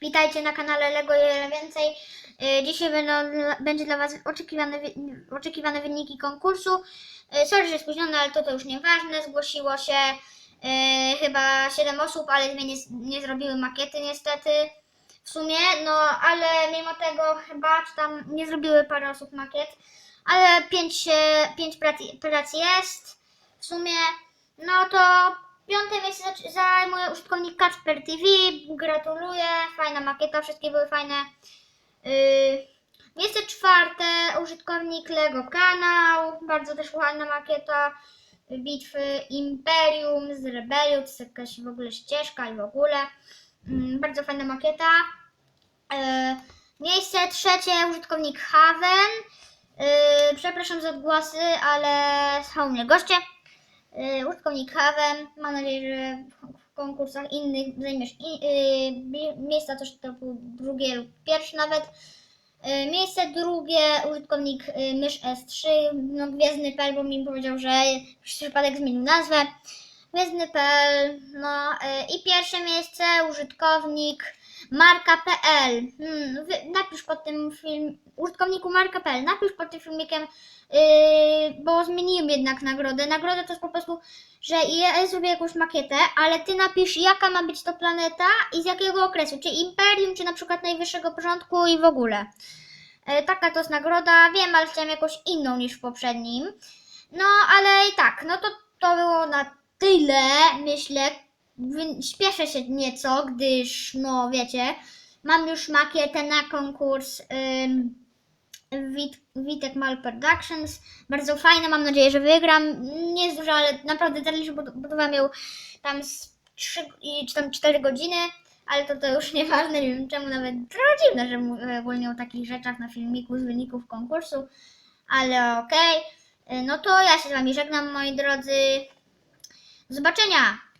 Witajcie na kanale Lego Ile Więcej. Y, Dzisiaj będą, będzie dla Was oczekiwane, oczekiwane wyniki konkursu. Y, Sorry, że spóźnione, ale to, to już nieważne. Zgłosiło się y, chyba 7 osób, ale nie, nie zrobiły makiety niestety. W sumie, no ale mimo tego chyba, czy tam nie zrobiły parę osób makiet, ale 5, pięć prac, prac jest w sumie. No to piąte miejsce zajmuje użytkownik Kacper TV. Gratuluję, fajna makieta, wszystkie były fajne. Yy, miejsce czwarte użytkownik Lego Kanał, bardzo też fajna makieta. Bitwy Imperium z Rebelią, to jest jakaś w ogóle ścieżka i w ogóle. Mm, bardzo fajna makieta. Yy, miejsce trzecie użytkownik Haven. Yy, przepraszam za odgłosy, ale są mnie goście. Yy, użytkownik Haven. Mam nadzieję, że w konkursach innych zajmiesz mi- miejsca też był drugie lub pierwsze nawet. Yy, miejsce drugie użytkownik mysz S3, no gwiezdny.pl, bo mi powiedział, że przypadek zmienił nazwę. Gwiezdny.pl, no i pierwsze miejsce użytkownik marka.pl. Hmm, napisz pod tym film, użytkowniku marka.pl, napisz pod tym filmikiem, yy, bo zmieniłem jednak nagrodę. Nagroda to jest po prostu, że ja zrobię jakąś makietę, ale ty napisz jaka ma być to planeta i z jakiego okresu, czy imperium, czy na przykład najwyższego porządku i w ogóle. Yy, taka to jest nagroda, wiem, ale chciałem jakąś inną niż w poprzednim. No, ale i tak, no to to było na tyle, myślę. Śpieszę się nieco, gdyż, no wiecie, mam już makietę na konkurs ym, Wit, Witek Mal Productions. Bardzo fajne, mam nadzieję, że wygram. Nie jest dużo, ale naprawdę dalej budowałam ją tam z 3 i czy tam 4 godziny, ale to, to już nieważne, nie wiem czemu nawet trochę dziwne, że mówię ogólnie o takich rzeczach na filmiku z wyników konkursu, ale okej. Y, No to ja się z Wami żegnam, moi drodzy. Do zobaczenia!